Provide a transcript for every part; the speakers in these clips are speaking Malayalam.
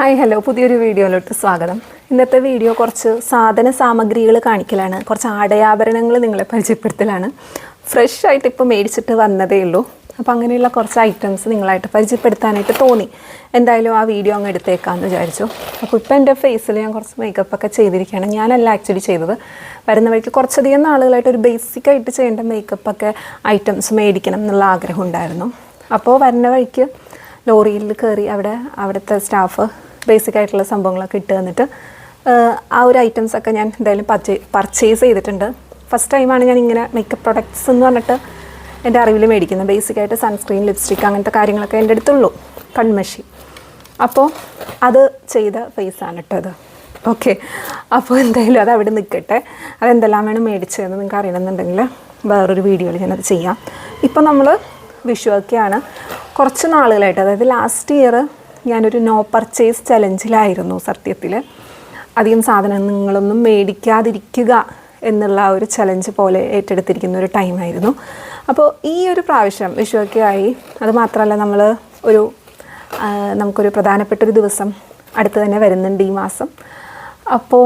Hi hello. പുതിയൊരു വീഡിയോയിലോട്ട് സ്വാഗതം. ഇന്നത്തെ വീഡിയോ കുറച്ച് സാധന സാമഗ്രികൾ കാണിക്കലാണ്. കുറച്ച് ആടയാഭരണങ്ങൾ നിങ്ങളെ പരിചയപ്പെടുത്തലാണ്. ഫ്രഷ് ആയിട്ട് ഇപ്പോൾ മേടിച്ചിട്ട് വന്നതേ ഉള്ളൂ. അപ്പോൾ അങ്ങനെയുള്ള കുറച്ച് ഐറ്റംസ് നിങ്ങളായിട്ട് പരിചയപ്പെടുത്താനായിട്ട് തോന്നി. എന്തായാലും ആ വീഡിയോ അങ്ങ് എടുത്തേക്കാമെന്ന് വിചാരിച്ചു. അപ്പോൾ ഇപ്പോൾ എന്റെ ഫേസിൽ ഞാൻ കുറച്ച് മേക്കപ്പ് ഒക്കെ ചെയ്തിരിക്കുകയാണ്. ഞാനല്ല ആക്ച്വലി ചെയ്തത്. വരുന്ന വഴിക്ക് കുറച്ചധികം നാളുകളായിട്ട് ഒരു ബേസിക് ആയിട്ട് ചെയ്യേണ്ട മേക്കപ്പ് ഒക്കെ ഐറ്റംസ് മേടിക്കണം എന്നുള്ള ആഗ്രഹം ഉണ്ടായിരുന്നു. അപ്പോൾ വരുന്ന വഴിക്ക് ലോറിയിൽ കയറി അവിടെ അവിടുത്തെ സ്റ്റാഫ് ബേസിക് ആയിട്ടുള്ള സംഭവങ്ങളൊക്കെ ഇട്ട് തന്നിട്ട് ആ ഒരു ഐറ്റംസ് ഒക്കെ ഞാൻ എന്തായാലും പർച്ചേ പർച്ചേസ് ചെയ്തിട്ടുണ്ട്. ഫസ്റ്റ് ടൈമാണ് ഞാൻ ഇങ്ങനെ മേക്കപ്പ് പ്രൊഡക്ട്സ് എന്ന് പറഞ്ഞിട്ട് എന്റെ അറിവിൽ മേടിക്കുന്നത്. ബേസിക് ആയിട്ട് സൺസ്ക്രീൻ ലിപ്സ്റ്റിക് അങ്ങനത്തെ കാര്യങ്ങളൊക്കെ എന്റെ അടുത്തുള്ളൂ. കൺമഷി. അപ്പോൾ അത് ചെയ്ത ഫേസാണ് അത്. ഓക്കെ അപ്പോൾ എന്തായാലും അത് അവിടെ നിൽക്കട്ടെ. അതെന്തെല്ലാം വേണം മേടിച്ചതെന്ന് നിങ്ങൾക്ക് അറിയണമെന്നുണ്ടെങ്കിൽ വേറൊരു വീഡിയോയിൽ ഞാനത് ചെയ്യാം. ഇപ്പോൾ നമ്മൾ വിഷുവൊക്കെയാണ് കുറച്ച് നാളുകളായിട്ട് അതായത് ലാസ്റ്റ് ഇയർ ഞാനൊരു നോ പർച്ചേസ് ചലഞ്ചിലായിരുന്നു സത്യത്തിൽ അധികം സാധനങ്ങളൊന്നും മേടിക്കാതിരിക്കുക എന്നുള്ള ഒരു ചലഞ്ച് പോലെ ഏറ്റെടുത്തിരിക്കുന്ന ഒരു ടൈമായിരുന്നു അപ്പോൾ ഈ ഒരു പ്രാവശ്യം വിഷുവൊക്കെ ആയി. അത് മാത്രമല്ല നമ്മൾ ഒരു നമുക്കൊരു പ്രധാനപ്പെട്ട ഒരു ദിവസം അടുത്ത് തന്നെ വരുന്നുണ്ട് ഈ മാസം. അപ്പോൾ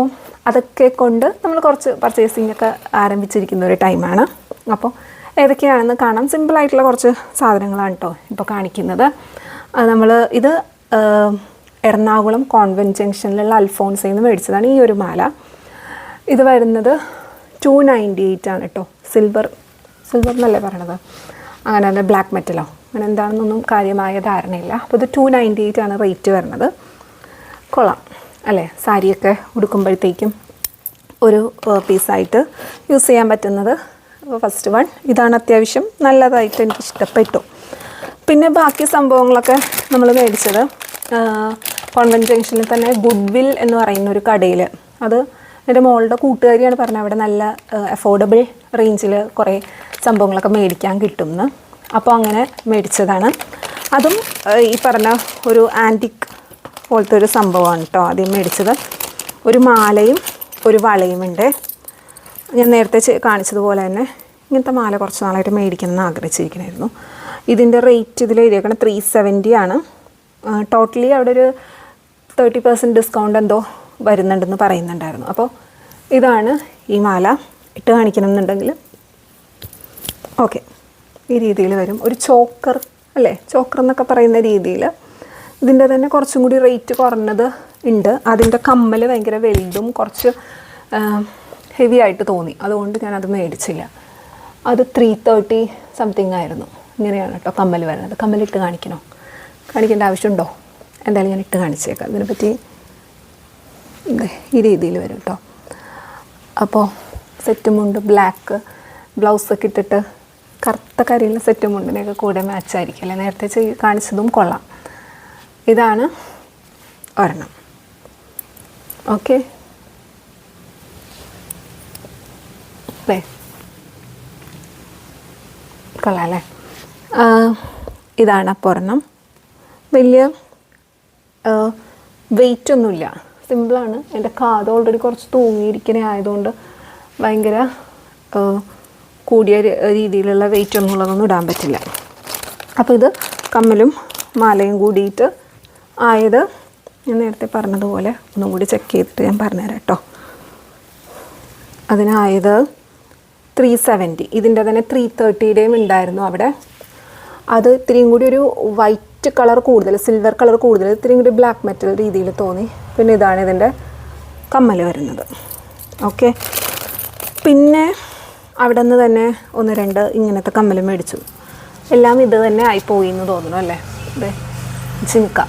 അതൊക്കെ കൊണ്ട് നമ്മൾ കുറച്ച് പർച്ചേസിംഗ് ഒക്കെ ആരംഭിച്ചിരിക്കുന്ന ഒരു ടൈമാണ് അപ്പോൾ ഏതൊക്കെയാണെന്ന് കാണാം. സിമ്പിളായിട്ടുള്ള കുറച്ച് സാധനങ്ങളാണ് കേട്ടോ ഇപ്പോൾ കാണിക്കുന്നത്. നമ്മൾ ഇത് എറണാകുളം കോൺവെന്റ് ജംഗ്ഷനിലുള്ള അൽഫോൺസിൽ നിന്ന് മേടിച്ചതാണ് ഈ ഒരു മാല. ഇത് വരുന്നത് ടു നയന്റി എയ്റ്റ് ആണ് കേട്ടോ സിൽവർ സിൽവർ എന്നല്ലേ പറയണത്? അങ്ങനെ തന്നെ ബ്ലാക്ക് മെറ്റലോ അങ്ങനെ എന്താണെന്നൊന്നും കാര്യമായ ധാരണയില്ല. അപ്പോൾ ഇത് ടു നയന്റി എയ്റ്റ് ആണ് റേറ്റ് വരുന്നത്. കൊള്ളാം. അല്ലേ? സാരിയൊക്കെ ഉടുക്കുമ്പോഴത്തേക്കും ഒരു പീസായിട്ട് യൂസ് ചെയ്യാൻ പറ്റുന്നത് ഫസ്റ്റ് വൺ ഇതാണ് അത്യാവശ്യം നല്ലതായിട്ട് എനിക്ക് ഇഷ്ടപ്പെട്ടു പിന്നെ ബാക്കി സംഭവങ്ങളൊക്കെ നമ്മൾ മേടിച്ചത് കോൺവെന്റ് ജംഗ്ഷനിൽ തന്നെ ഗുഡ് വിൽ എന്ന് പറയുന്ന ഒരു കടയിൽ. അത് എന്റെ മോളുടെ കൂട്ടുകാരിയാണ് പറഞ്ഞത് അവിടെ നല്ല അഫോർഡബിൾ റേഞ്ചിൽ കുറേ സംഭവങ്ങളൊക്കെ മേടിക്കാൻ കിട്ടുമെന്ന് അപ്പോൾ അങ്ങനെ മേടിച്ചതാണ്. അതും ഈ പറഞ്ഞ ഒരു ആന്റിക് പോലത്തെ ഒരു സംഭവമാണ് കേട്ടോ ആദ്യം മേടിച്ചത്. ഒരു മാലയും ഒരു വളയും ഉണ്ട്. ഞാൻ നേരത്തെ കാണിച്ചതുപോലെ തന്നെ ഇങ്ങനത്തെ മാല കുറച്ച് നാളായിട്ട് മേടിക്കണം എന്ന് ആഗ്രഹിച്ചിരിക്കണമായിരുന്നു ഇതിന്റെ റേറ്റ് ഇതിൽ എഴുതിയേക്കണം ത്രീ സെവന്റി ആണ്. ടോട്ടലി അവിടെ ഒരു തേർട്ടി പെർസെന്റ് ഡിസ്കൗണ്ട് എന്തോ വരുന്നുണ്ടെന്ന് പറയുന്നുണ്ടായിരുന്നു. അപ്പോൾ ഇതാണ് ഈ മാല ഇട്ട് കാണിക്കണം എന്നുണ്ടെങ്കിൽ ഓക്കെ ഈ രീതിയിൽ വരും. ഒരു ചോക്കർ അല്ലേ? ചോക്കർ എന്നൊക്കെ പറയുന്ന രീതിയിൽ. ഇതിന്റെ തന്നെ കുറച്ചും കൂടി റേറ്റ് കുറഞ്ഞത് ഉണ്ട്. അതിന്റെ കമ്മൽ ഭയങ്കര വലുതും കുറച്ച് ഹെവി ആയിട്ട് തോന്നി. അതുകൊണ്ട് ഞാൻ അത് മേടിച്ചില്ല. അത് ത്രീ തേർട്ടി സംതിങ് ആയിരുന്നു. ഇങ്ങനെയാണ് കേട്ടോ കമ്മൽ വരുന്നത്. കമ്മലിട്ട് കാണിക്കണോ? കാണിക്കേണ്ട ആവശ്യമുണ്ടോ? എന്തായാലും ഞാൻ ഇട്ട് കാണിച്ചേക്കാം. ഇതിനെപ്പറ്റി ദേ ഈ രീതിയിൽ വരും കേട്ടോ അപ്പോൾ സെറ്റുമുണ്ട് ബ്ലാക്ക് ബ്ലൗസൊക്കെ ഇട്ടിട്ട് കറുത്ത കരിയുള്ള സെറ്റും മുണ്ടിനെയൊക്കെ കൂടെ മാച്ച് ആയിരിക്കും അല്ലേ? നേരത്തെ ചെയ് കാണിച്ചതും കൊള്ളാം. ഇതാണ് ഒരെണ്ണം. ഓക്കെ അല്ലേ? കൊള്ളാം അല്ലേ? ഇതാണ് അപ്പോൾ ഒരെണ്ണം. വലിയ വെയിറ്റ് ഒന്നുമില്ല. സിമ്പിളാണ് എന്റെ കാത് ഓൾറെഡി കുറച്ച് തൂങ്ങിയിരിക്കുന്ന ആയതുകൊണ്ട് ഭയങ്കര കൂടിയ രീതിയിലുള്ള വെയിറ്റ് ഒന്നും ഉള്ളതൊന്നും ഇടാൻ പറ്റില്ല. അപ്പോൾ ഇത് കമ്മലും മാലയും കൂടിയിട്ട് ആയത് ഞാൻ നേരത്തെ പറഞ്ഞതുപോലെ ഒന്നും കൂടി ചെക്ക് ചെയ്തിട്ട് ഞാൻ പറഞ്ഞുതരാം കേട്ടോ. അതിനായത് ത്രീ സെവന്റി ഇതിന്റെ തന്നെ ത്രീ തേർട്ടിയുടെയും ഉണ്ടായിരുന്നു അവിടെ. അത് ഇത്തിരിയും കൂടി ഒരു വൈറ്റ് കളർ കൂടുതൽ സിൽവർ കളർ കൂടുതൽ ഇത്തിരി കൂടി ബ്ലാക്ക് മെറ്റൽ രീതിയിൽ തോന്നി. പിന്നെ ഇതാണ് ഇതിന്റെ കമ്മൽ വരുന്നത്. ഓക്കെ പിന്നെ അവിടെ നിന്ന് തന്നെ ഒന്ന് രണ്ട് ഇങ്ങനത്തെ കമ്മൽ മേടിച്ചു. എല്ലാം ഇത് തന്നെ ആയിപ്പോയി എന്ന് തോന്നുന്നു അല്ലേ? അതെ ജിങ്ക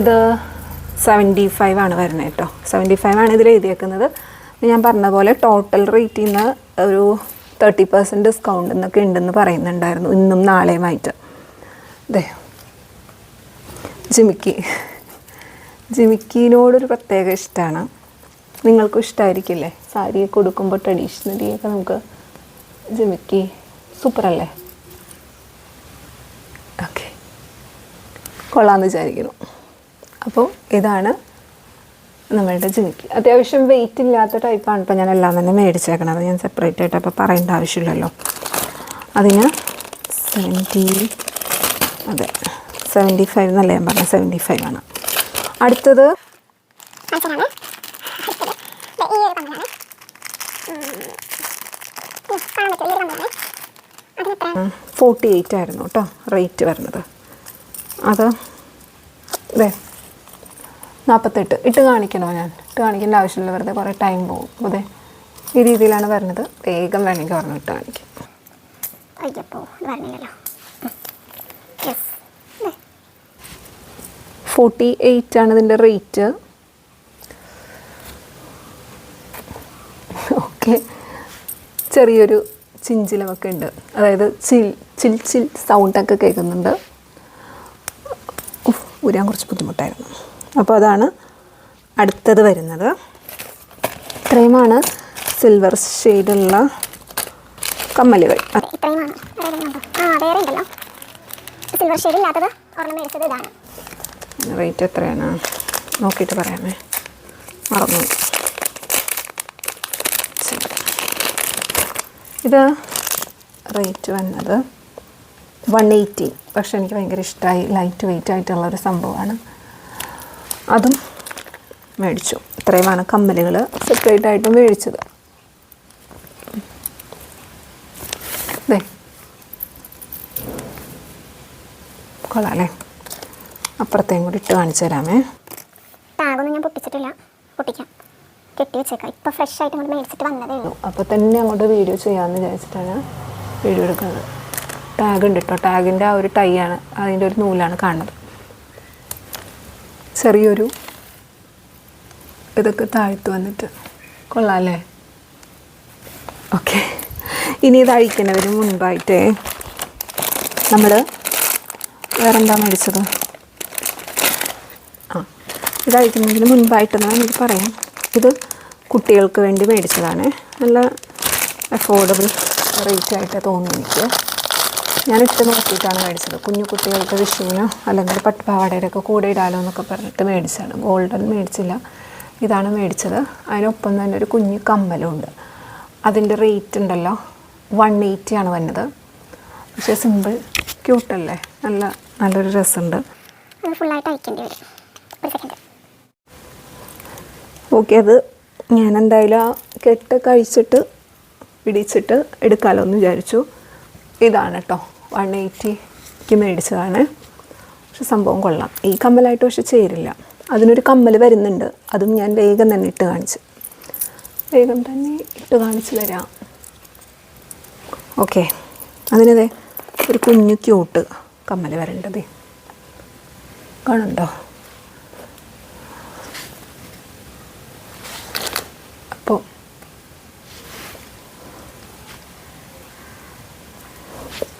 ഇത് സെവന്റി ഫൈവ് ആണ് വരുന്നത് കേട്ടോ. സെവന്റി ഫൈവ് ആണ് ഇതിൽ എഴുതിയേക്കുന്നത്. ഞാൻ പറഞ്ഞ പോലെ ടോട്ടൽ റേറ്റിൽ നിന്ന് ഒരു തേർട്ടി പെർസെന്റ് ഡിസ്കൗണ്ട് എന്നൊക്കെ ഉണ്ടെന്ന് പറയുന്നുണ്ടായിരുന്നു. ഇന്നും നാളെയുമായിട്ട്. അതെ ജിമിക്കി. ജിമിക്കിനോടൊരു പ്രത്യേക ഇഷ്ടമാണ് നിങ്ങൾക്കും ഇഷ്ടമായിരിക്കില്ലേ സാരിയൊക്കെ കൊടുക്കുമ്പോൾ ട്രഡീഷണലിയൊക്കെ നമുക്ക് ജിമിക്കി സൂപ്പറല്ലേ? ഓക്കെ. കൊള്ളാമെന്ന് വിചാരിക്കുന്നു. അപ്പോൾ ഇതാണ് നമ്മളുടെ ജിമിക്കി. അത്യാവശ്യം വെയിറ്റ് ഇല്ലാത്ത ടൈപ്പാണ് ഇപ്പോൾ ഞാൻ എല്ലാം തന്നെ മേടിച്ചേക്കണത്. ഞാൻ സെപ്പറേറ്റ് ആയിട്ട് അപ്പോൾ പറയേണ്ട ആവശ്യമില്ലല്ലോ. അതിന് സെവന്റി അതെ. സെവന്റി ഫൈവ് എന്നല്ല ഞാൻ പറഞ്ഞത് സെവന്റി ഫൈവ് ആണ്. അടുത്തത്. ഫോർട്ടി എയ്റ്റ് ആയിരുന്നു കേട്ടോ റേറ്റ് വരുന്നത്. അത് ഇതേ നാൽപ്പത്തെട്ട് ഇട്ട് കാണിക്കണോ ഞാൻ? ഇട്ട് കാണിക്കേണ്ട ആവശ്യമില്ല വെറുതെ കുറേ ടൈം പോകും. അതെ ഈ രീതിയിലാണ് വരുന്നത്. വേഗം വേണമെങ്കിൽ പറഞ്ഞു ഇട്ട് കാണിക്കും അയ്യപ്പോ ഇത് പറഞ്ഞില്ലല്ലോ യെസ് ഫോർട്ടി എയ്റ്റ് ആണ് ഇതിന്റെ റേറ്റ് ഓക്കെ ചെറിയൊരു ചിഞ്ചിലമൊക്കെ ഉണ്ട്. അതായത് ചിൽ ചിൽ ചിൽ സൗണ്ടൊക്കെ കേൾക്കുന്നുണ്ട്. ഉഫ്, ഊരാൻ കുറച്ച് ബുദ്ധിമുട്ടായിരുന്നു. അപ്പോൾ അതാണ് അടുത്തത് വരുന്നത്. ഇത്രയുമാണ് സിൽവർ ഷെയ്ഡുള്ള കമ്മലുകൾ. ഇത്രയുമാണ്. സിൽവർ ഷെയ്ഡ് ഇല്ലാത്തത് ഇതാണ്. റേറ്റ് എത്രയാണ്? നോക്കിയിട്ട് പറയാമേ. മറന്നു. ഇത് റേറ്റ് വന്നത് വൺ എയ്റ്റി പക്ഷെ എനിക്ക് ഭയങ്കര ഇഷ്ടമായി ലൈറ്റ് വെയിറ്റ് ആയിട്ടുള്ള ഒരു സംഭവമാണ്. അതും മേടിച്ചു. ഇത്രയുമാണ് കമ്മലുകൾ സെപ്പറേറ്റ് ആയിട്ട് മേടിച്ചത്. കൊള്ളാം അല്ലേ? അപ്പുറത്തേയും കൂടി ഇട്ട് കാണിച്ചു തരാമേ. ടാഗൊന്നും ഞാൻ പൊട്ടിച്ചിട്ടില്ല. പൊട്ടിക്കാം. കെട്ടി വെച്ചേക്കാം. ഇപ്പൊ ഫ്രഷ് ആയിട്ട് ഇങ്ങോട്ട് മേടിച്ചിട്ട് വന്നതേ ഉള്ളൂ. അപ്പോൾ തന്നെ അങ്ങോട്ട് വീഡിയോ ചെയ്യാമെന്ന് വിചാരിച്ചിട്ടാണ് വീഡിയോ എടുക്കുന്നത്. ടാഗ് ഉണ്ട് കേട്ടോ ടാഗിന്റെ ആ ഒരു ടൈ ആണ്. അതിന്റെ ഒരു നൂലാണ് കാണുന്നത്. ചെറിയൊരു ഇതൊക്കെ താഴ്ത്തു വന്നിട്ട് കൊള്ളാം അല്ലേ? ഓക്കെ ഇനി ഇത് അഴിക്കുന്നതിന് മുൻപായിട്ടേ നമ്മൾ വേറെന്താ മേടിച്ചത്? ഇത് മുൻപായിട്ട് മുൻപായിട്ടെന്ന് നമുക്ക് പറയാം. ഇത് കുട്ടികൾക്ക് വേണ്ടി മേടിച്ചതാണ്. നല്ല അഫോർഡബിൾ റേറ്റ് ആയിട്ട് തോന്നി എനിക്ക്. ഞാൻ ഇട്ട് നോക്കിയിട്ടാണ് മേടിച്ചത്. കുഞ്ഞു കുട്ടികൾക്ക് വിഷുവിനോ അല്ലെങ്കിൽ പട്ടുപാവാടയിലൊക്കെ കൂടെ ഇടാലോ എന്നൊക്കെ പറഞ്ഞിട്ട് മേടിച്ചതാണ്. ഗോൾഡൻ മേടിച്ചില്ല. ഇതാണ് മേടിച്ചത്. അതിനൊപ്പം തന്നെ ഒരു കുഞ്ഞു കമ്മലുണ്ട്. അതിന്റെ റേറ്റ് ഉണ്ടല്ലോ. വൺ എയ്റ്റി ആണ് വന്നത്. പക്ഷേ സിമ്പിൾ ക്യൂട്ടല്ലേ നല്ല നല്ലൊരു അത് ഫുള്ളായിട്ട് അയക്കേണ്ടി വരും. ഒരു സെക്കൻഡ് ഓക്കെ അത് ഞാൻ എന്തായാലും ആ കെട്ട് കഴിച്ചിട്ട് ഇടിച്ചിട്ട് എടുക്കാമല്ലോ എന്ന് വിചാരിച്ചു. ഇതാണ് കേട്ടോ വൺ എയ്റ്റിക്ക് മേടിച്ചതാണ്. പക്ഷെ സംഭവം കൊള്ളാം. ഈ കമ്മലായിട്ട് പക്ഷെ ചേരില്ല. അതിനൊരു കമ്മൽ വരുന്നുണ്ട്. അതും ഞാൻ വേഗം തന്നെ ഇട്ട് കാണിച്ച്. വേഗം തന്നെ ഇട്ട് കാണിച്ച് തരാം. ഓക്കെ അതിനതെ ഒരു കുഞ്ഞു ക്യൂട്ട് കമ്മൽ വരേണ്ടത്. കാണുന്നുണ്ടോ അപ്പോൾ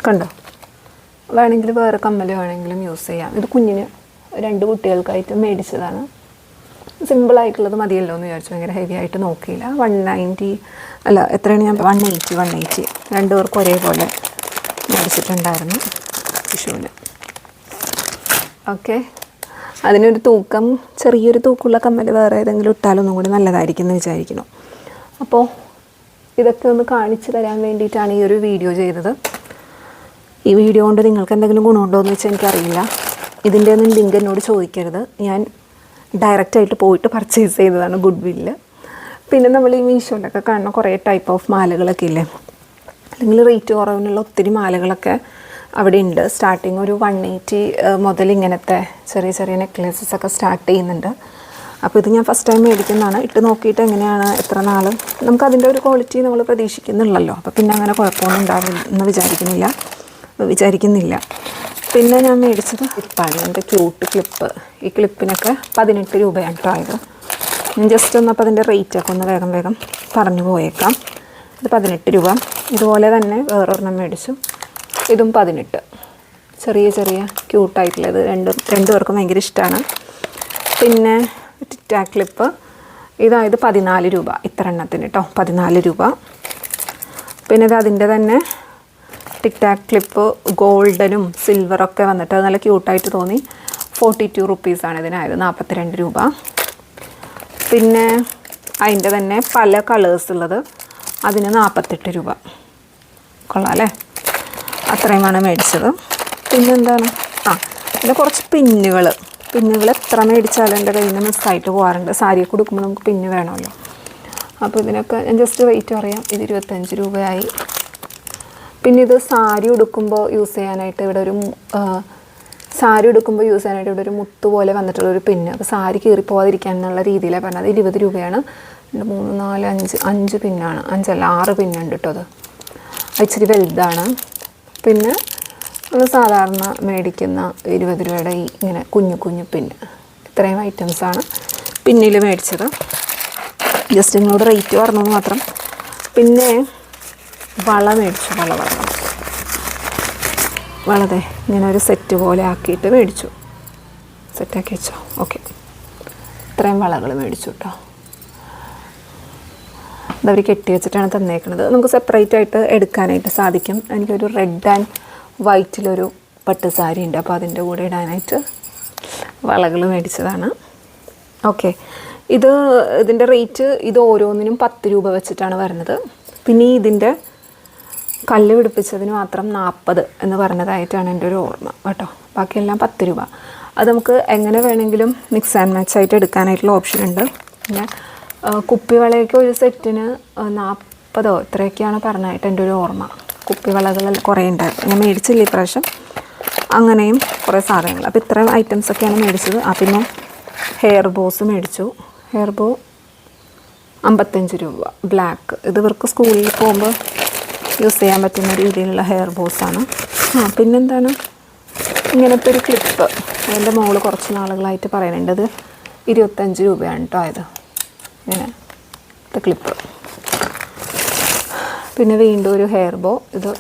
കണ്ടോ? വേണമെങ്കിൽ വേറെ കമ്മൽ വേണമെങ്കിലും യൂസ് ചെയ്യാം. ഇത് കുഞ്ഞിന് രണ്ട് കുട്ടികൾക്കായിട്ട് മേടിച്ചതാണ്. സിമ്പിളായിട്ടുള്ളത് മതിയല്ലോ എന്ന് വിചാരിച്ചു. ഭയങ്കര ഹെവി ആയിട്ട് നോക്കിയില്ല. വൺ നയന്റി അല്ല എത്രയാണ് ഞാൻ വൺ എയ്റ്റി വൺ എയ്റ്റി രണ്ടു പേർക്കും ഒരേപോലെ മേടിച്ചിട്ടുണ്ടായിരുന്നു വിഷുവിന്. ഓക്കെ അതിനൊരു തൂക്കം ചെറിയൊരു തൂക്കമുള്ള കമ്മൽ വേറെ ഏതെങ്കിലും ഇട്ടാലൊന്നും കൂടി നല്ലതായിരിക്കും എന്ന് വിചാരിക്കുന്നു. അപ്പോൾ ഇതൊക്കെ ഒന്ന് കാണിച്ചു തരാൻ വേണ്ടിയിട്ടാണ് ഈ ഒരു വീഡിയോ ചെയ്തത്. ഈ വീഡിയോ കൊണ്ട് നിങ്ങൾക്ക് എന്തെങ്കിലും ഗുണമുണ്ടോ എന്ന് വെച്ചാൽ എനിക്കറിയില്ല. ഇതിന്റെ ഒന്നും ലിങ്ക് എന്നോട് ചോദിക്കരുത്. ഞാൻ ഡയറക്റ്റായിട്ട് പോയിട്ട് പർച്ചേസ് ചെയ്തതാണ് ഗുഡ് വില്ല് പിന്നെ നമ്മൾ ഈ മീഷോയിലൊക്കെ കാണുന്ന കുറേ ടൈപ്പ് ഓഫ് മാലകളൊക്കെ ഇല്ലേ? അല്ലെങ്കിൽ റേറ്റ് കുറവിനുള്ള ഒത്തിരി മാലകളൊക്കെ അവിടെ ഉണ്ട്. സ്റ്റാർട്ടിങ് ഒരു വൺ എയ്റ്റി മുതൽ ഇങ്ങനത്തെ ചെറിയ ചെറിയ നെക്ലേസസ് ഒക്കെ സ്റ്റാർട്ട് ചെയ്യുന്നുണ്ട്. അപ്പോൾ ഇത് ഞാൻ ഫസ്റ്റ് ടൈം മേടിക്കുന്നതാണ്. ഇട്ട് നോക്കിയിട്ട് എങ്ങനെയാണ് എത്ര നാൾ നമുക്ക് അതിന്റെ ഒരു ക്വാളിറ്റി നമ്മൾ പ്രതീക്ഷിക്കുന്നുള്ളല്ലോ. അപ്പോൾ പിന്നെ അങ്ങനെ കുഴപ്പമൊന്നും ഉണ്ടാവില്ല എന്ന് വിചാരിക്കുന്നില്ല. വിചാരിക്കുന്നില്ല. പിന്നെ ഞാൻ മേടിച്ചത് ക്ലിപ്പാണ് എന്റെ ക്യൂട്ട് ക്ലിപ്പ് ഈ ക്ലിപ്പിനൊക്കെ പതിനെട്ട് രൂപയാണ് കേട്ടോ ആയത്. ഞാൻ ജസ്റ്റ് ഒന്ന് അപ്പോൾ അതിന്റെ റേറ്റൊക്കെ ഒന്ന് വേഗം വേഗം പറഞ്ഞു പോയേക്കാം. ഇത് പതിനെട്ട് രൂപ. ഇതുപോലെ തന്നെ വേറൊരെണ്ണം മേടിച്ചു. ഇതും പതിനെട്ട്. ചെറിയ ചെറിയ ക്യൂട്ടായിട്ടുള്ളത് രണ്ടും രണ്ടു പേർക്കും ഭയങ്കര ഇഷ്ടമാണ് പിന്നെ ടിറ്റാ ക്ലിപ്പ് ഇതായത് പതിനാല് രൂപ ഇത്ര എണ്ണത്തിന് കേട്ടോ പതിനാല് രൂപ. പിന്നെ ഇത് അതിന്റെ തന്നെ ടിക് ടാക് ക്ലിപ്പ് ഗോൾഡനും സിൽവറൊക്കെ വന്നിട്ട് നല്ല ക്യൂട്ടായിട്ട് തോന്നി. ഫോർട്ടി ടു റുപ്പീസാണ് ഇതിനായത് നാൽപ്പത്തിരണ്ട് രൂപ. പിന്നെ അതിന്റെ തന്നെ പല കളേഴ്സ് ഉള്ളത് അതിന് നാൽപ്പത്തെട്ട് രൂപ. കൊള്ളാം അല്ലേ? അത്രയുമാണ് മേടിച്ചത്. പിന്നെന്താണ്? ആ പിന്നെ കുറച്ച് പിന്നുകൾ. പിന്നുകൾ എത്ര മേടിച്ചാലും എന്റെ കയ്യിൽ നിന്ന് മിസ്സായിട്ട് പോകാറുണ്ട്. സാരിയൊക്കെ കൊടുക്കുമ്പോൾ നമുക്ക് പിന്ന് വേണമല്ലോ. അപ്പോൾ ഇതിനൊക്കെ ഞാൻ ജസ്റ്റ് വെയിറ്റ് പറയാം. ഇത് ഇരുപത്തഞ്ച് രൂപയായി. പിന്നെ ഇത് സാരി ഉടുക്കുമ്പോൾ യൂസ് ചെയ്യാനായിട്ട് ഇവിടെ ഒരു സാരി ഉടുക്കുമ്പോൾ യൂസ് ചെയ്യാനായിട്ട് ഇവിടെ ഒരു മുത്ത് പോലെ വന്നിട്ടുള്ള ഒരു പിന്ന് അപ്പോൾ സാരി കീറി പോകാതിരിക്കാൻ എന്നുള്ള രീതിയിലാണ് പറഞ്ഞത്. ഇരുപത് രൂപയാണ്. രണ്ട് മൂന്ന് നാല് അഞ്ച് അഞ്ച് പിന്നാണ് അഞ്ചല്ല ആറ് പിന്നുണ്ട് കേട്ടോ അത്. ഇച്ചിരി വലുതാണ്. പിന്നെ നമ്മൾ സാധാരണ മേടിക്കുന്ന ഇരുപത് രൂപയുടെ ഈ ഇങ്ങനെ കുഞ്ഞു കുഞ്ഞു പിന്ന് ഇത്രയും ഐറ്റംസാണ് പിന്നിൽ മേടിച്ചത്. ജസ്റ്റ് നിങ്ങളോട് റേറ്റ് പറഞ്ഞത് മാത്രം. പിന്നെ വള മേടിച്ചു വള വള. വളതെ ഇങ്ങനെ ഒരു സെറ്റ് പോലെ ആക്കിയിട്ട് മേടിച്ചു. സെറ്റാക്കി വെച്ചോ. ഓക്കെ ഇത്രയും വളകൾ മേടിച്ചു കേട്ടോ അതവർ കെട്ടി വെച്ചിട്ടാണ് തന്നേക്കുന്നത് നമുക്ക് സെപ്പറേറ്റ് ആയിട്ട് എടുക്കാനായിട്ട് സാധിക്കും. എനിക്കൊരു റെഡ് ആൻഡ് വൈറ്റിലൊരു പട്ട് സാരി ഉണ്ട്. അപ്പോൾ അതിന്റെ കൂടെ ഇടാനായിട്ട് വളകൾ മേടിച്ചതാണ്. ഓക്കെ ഇത് ഇതിന്റെ റേറ്റ് ഇത് ഓരോന്നിനും പത്ത് രൂപ വെച്ചിട്ടാണ് വരുന്നത്. പിന്നെ ഇതിന്റെ കല്ല് പിടിപ്പിച്ചതിന് മാത്രം നാൽപ്പത് എന്ന് പറഞ്ഞതായിട്ടാണ് എന്റെ ഒരു ഓർമ്മ കേട്ടോ. ബാക്കിയെല്ലാം പത്ത് രൂപ. അത് നമുക്ക് എങ്ങനെ വേണമെങ്കിലും മിക്സ് ആൻഡ് മാച്ച് ആയിട്ട് എടുക്കാനായിട്ടുള്ള ഓപ്ഷൻ ഉണ്ട്. പിന്നെ കുപ്പിവളയൊക്കെ ഒരു സെറ്റിന് നാൽപ്പതോ ഇത്രയൊക്കെയാണ് പറഞ്ഞതായിട്ട് എന്റെ ഒരു ഓർമ്മ. കുപ്പിവളകൾ കുറേ ഉണ്ടായിരുന്നു. ഞാൻ മേടിച്ചില്ല ഇപ്രാവശ്യം. അങ്ങനെയും കുറേ സാധനങ്ങൾ. അപ്പോൾ ഇത്രയും ഐറ്റംസൊക്കെയാണ് മേടിച്ചത്. ആ പിന്നെ ഹെയർ ബോസ് മേടിച്ചു. ഹെയർ ബോ അമ്പത്തഞ്ച് രൂപ. ബ്ലാക്ക് ഇത് ഇവർക്ക് സ്കൂളിൽ പോകുമ്പോൾ യൂസ് ചെയ്യാൻ പറ്റുന്ന രീതിയിലുള്ള ഹെയർ ബോസാണ് ആ പിന്നെന്താണ്? ഇങ്ങനത്തെ ഒരു ക്ലിപ്പ് അതിന്റെ മോൾ കുറച്ച് നാളുകളായിട്ട് പറയുന്നുണ്ട് ഇരുപത്തഞ്ച് രൂപയാണ് കേട്ടോ ആയത്. ഇങ്ങനെ ക്ലിപ്പ് പിന്നെ വീണ്ടും ഒരു ഹെയർ ബോ ഇത്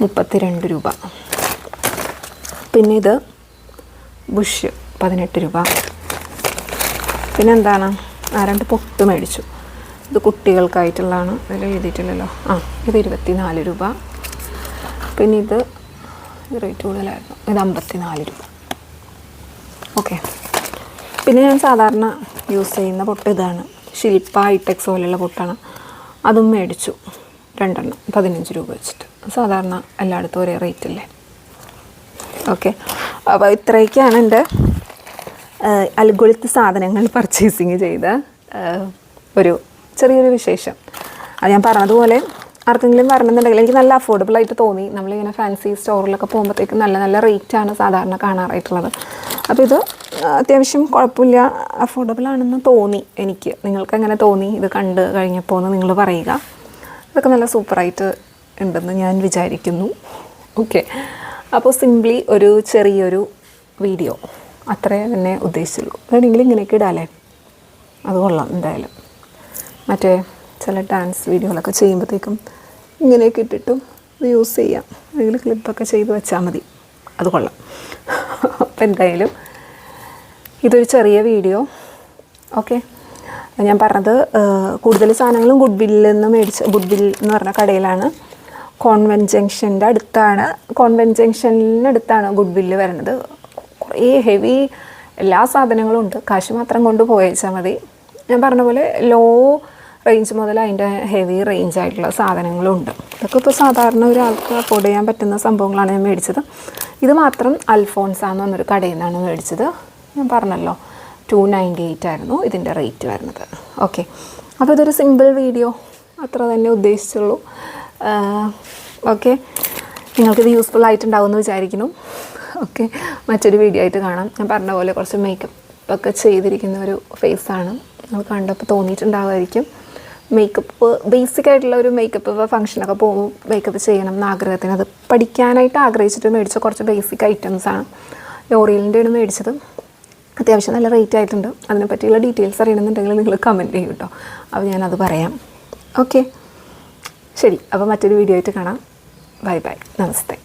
മുപ്പത്തിരണ്ട് രൂപ. പിന്നെ ഇത് ബുഷ് പതിനെട്ട് രൂപ. പിന്നെ എന്താണ്? ആ രണ്ട് പൊട്ട് മേടിച്ചു. ഇത് കുട്ടികൾക്കായിട്ടുള്ളതാണ്. വില എഴുതിയിട്ടില്ലല്ലോ ആ ഇത് ഇരുപത്തി നാല് രൂപ. പിന്നെ ഇത് റേറ്റ് കൂടുതലായിരുന്നു. ഇത് അമ്പത്തി നാല് രൂപ. ഓക്കെ പിന്നെ ഞാൻ സാധാരണ യൂസ് ചെയ്യുന്ന പൊട്ട് ഇതാണ്. ശില്പ ഹൈടെക്സ് പോലെയുള്ള പൊട്ടാണ്. അതും മേടിച്ചു. രണ്ടെണ്ണം. പതിനഞ്ച് രൂപ വെച്ചിട്ട്. സാധാരണ എല്ലായിടത്തും ഒരേ റേറ്റ് അല്ലേ? ഓക്കെ അപ്പോൾ ഇത്രയൊക്കെയാണ് എന്റെ അൽഗുളിത്ത് സാധനങ്ങൾ പർച്ചേസിങ് ചെയ്ത ഒരു ചെറിയൊരു വിശേഷം. അത് ഞാൻ പറഞ്ഞതുപോലെ ആർക്കെങ്കിലും വരണമെന്നുണ്ടെങ്കിൽ എനിക്ക് നല്ല അഫോർഡബിൾ ആയിട്ട് തോന്നി. നമ്മളിങ്ങനെ ഫാൻസി സ്റ്റോറിലൊക്കെ പോകുമ്പോഴത്തേക്ക് നല്ല നല്ല റേറ്റ് ആണ് സാധാരണ കാണാറായിട്ടുള്ളത്. അപ്പോൾ ഇത് അത്യാവശ്യം കുഴപ്പമില്ല അഫോർഡബിൾ ആണെന്ന് തോന്നി എനിക്ക്. നിങ്ങൾക്ക് എങ്ങനെ തോന്നി? ഇത് കണ്ട് കഴിഞ്ഞപ്പോൾ എന്ന് നിങ്ങൾ പറയുക. ഇതൊക്കെ നല്ല സൂപ്പറായിട്ട് ഉണ്ടെന്ന് ഞാൻ വിചാരിക്കുന്നു. ഓക്കെ അപ്പോൾ സിംപ്ലി ഒരു ചെറിയൊരു വീഡിയോ അത്രേ തന്നെ ഉദ്ദേശിച്ചുള്ളൂ. വേണമെങ്കിൽ ഇങ്ങനെയൊക്കെ ഇടാലേ. അത് കൊള്ളാം എന്തായാലും. മറ്റേ ചില ഡാൻസ് വീഡിയോകളൊക്കെ ചെയ്യുമ്പോഴത്തേക്കും ഇങ്ങനെയൊക്കെ ഇട്ടിട്ടും യൂസ് ചെയ്യാം. അല്ലെങ്കിൽ ക്ലിപ്പൊക്കെ ചെയ്ത് വെച്ചാൽ മതി. അത് കൊള്ളാം. അപ്പം എന്തായാലും ഇതൊരു ചെറിയ വീഡിയോ ഓക്കെ ഞാൻ പറഞ്ഞത് കൂടുതൽ സാധനങ്ങളും ഗുഡ് ബില്ലിൽ നിന്ന് മേടിച്ച ഗുഡ് ബിൽ എന്ന് പറഞ്ഞ കടയിലാണ് കോൺവെന്റ് ജംഗ്ഷന്റെ അടുത്താണ്. കോൺവെന്റ് ജംഗ്ഷനിലടുത്താണ് ഗുഡ് ബില്ല് വരുന്നത്. കുറേ ഹെവി എല്ലാ സാധനങ്ങളും ഉണ്ട്. കാശ് മാത്രം കൊണ്ട് പോയേച്ചാൽ മതി. ഞാൻ പറഞ്ഞ പോലെ ലോ റേഞ്ച് മുതൽ അതിന്റെ ഹെവി റേഞ്ച് ആയിട്ടുള്ള സാധനങ്ങളുണ്ട്. ഇതൊക്കെ ഇപ്പോൾ സാധാരണ ഒരാൾക്ക് അഫോർഡ് ചെയ്യാൻ പറ്റുന്ന സംഭവങ്ങളാണ് ഞാൻ മേടിച്ചത്. ഇത് മാത്രം അൽഫോൺസ എന്ന് പറഞ്ഞൊരു കടയിൽ നിന്നാണ് മേടിച്ചത്. ഞാൻ പറഞ്ഞല്ലോ ടു നയന്റി എയ്റ്റ് ആയിരുന്നു ഇതിന്റെ റേറ്റ് വരുന്നത്. ഓക്കെ അപ്പോൾ ഇതൊരു സിമ്പിൾ വീഡിയോ അത്ര തന്നെ ഉദ്ദേശിച്ചുള്ളൂ. ഓക്കെ നിങ്ങൾക്കിത് യൂസ്ഫുൾ ആയിട്ടുണ്ടാവും എന്ന് വിചാരിക്കുന്നു. ഓക്കെ മറ്റൊരു വീഡിയോ ആയിട്ട് കാണാം. ഞാൻ പറഞ്ഞ പോലെ കുറച്ച് മേക്കപ്പ് ഒക്കെ ചെയ്തിരിക്കുന്ന ഒരു ഫേസാണ് നിങ്ങൾ കണ്ടപ്പോൾ തോന്നിയിട്ടുണ്ടാവുമായിരിക്കും. മേക്കപ്പ് ബേസിക് ആയിട്ടുള്ള ഒരു മേക്കപ്പ് ഫംഗ്ഷനൊക്കെ പോകും മേക്കപ്പ് ചെയ്യണം എന്ന് ആഗ്രഹത്തിന്. അത് പഠിക്കാനായിട്ട് ആഗ്രഹിച്ചിട്ട് മേടിച്ച കുറച്ച് ബേസിക് ഐറ്റംസ് ഐറ്റംസാണ് ലോറിയലിന്റെയാണ് മേടിച്ചത്. അത്യാവശ്യം നല്ല റേറ്റ് ആയിട്ടുണ്ട്. അതിനെ പറ്റിയുള്ള ഡീറ്റെയിൽസ് അറിയണമെന്നുണ്ടെങ്കിൽ നിങ്ങൾ കമന്റ് ചെയ്യും കേട്ടോ അപ്പോൾ ഞാനത് പറയാം. ഓക്കെ ശരി. അപ്പോൾ മറ്റൊരു വീഡിയോ ആയിട്ട് കാണാം. ബൈ ബൈ നമസ്തേ.